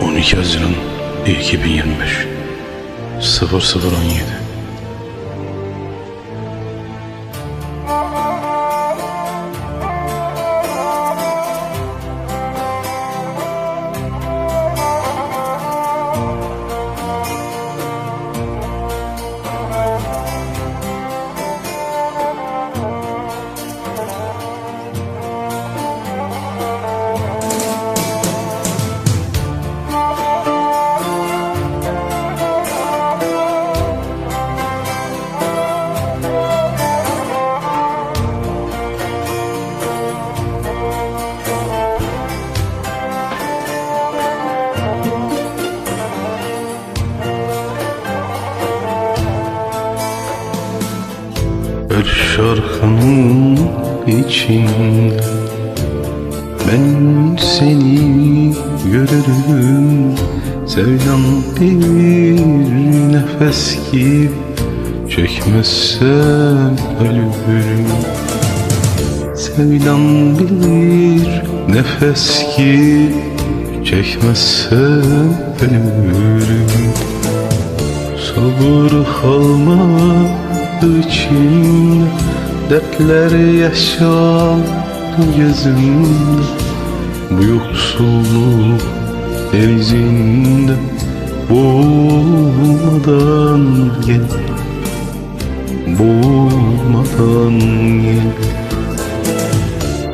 12 Haziran 2025 0017 Her şarkının içinde Ben seni görürüm. Sevdan bir nefes gibi Çekmezsem ölürüm. Sevdan bir nefes gibi Çekmezsem ölürüm. Sabır kalmadı içimde Dertler yaşadı gözümde Bu yoksulluk denizinde Boğulmadan gel Boğulmadan gel.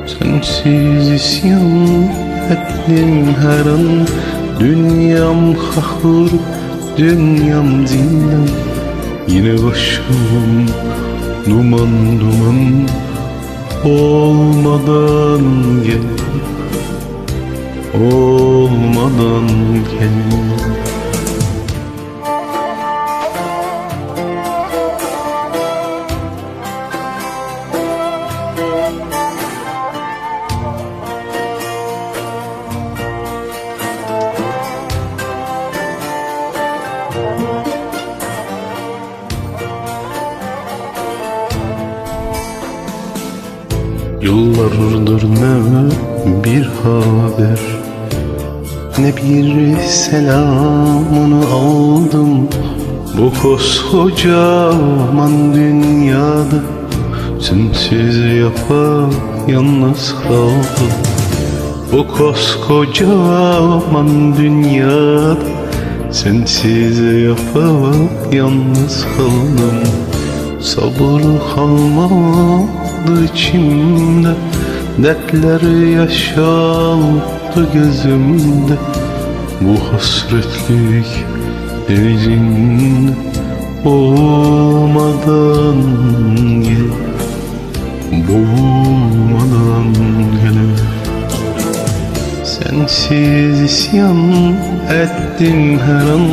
Sensiz isyan ettim her an Dünyam kahır, dünyam zindan. Yine başım duman duman Olmadan gel Olmadan gel Yıllardır ne bir haber. Ne bir selamını aldım. Bu koskocaman dünyada Sensiz yapayalnız kaldım. Bu koskocaman dünyada Sensiz yapayalnız kaldım Sabır kalmadı içimde Dertler yaşandı gözümde. Bu hasretlik denizinde Boğulmadan gel Boğulmadan gel. Sensiz isyan ettim her an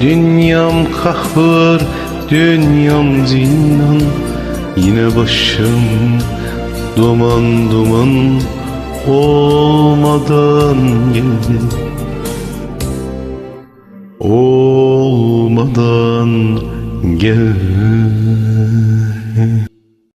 Dünyam kahır, dünyam zindan Yine başım duman duman Olmadan gel Olmadan gel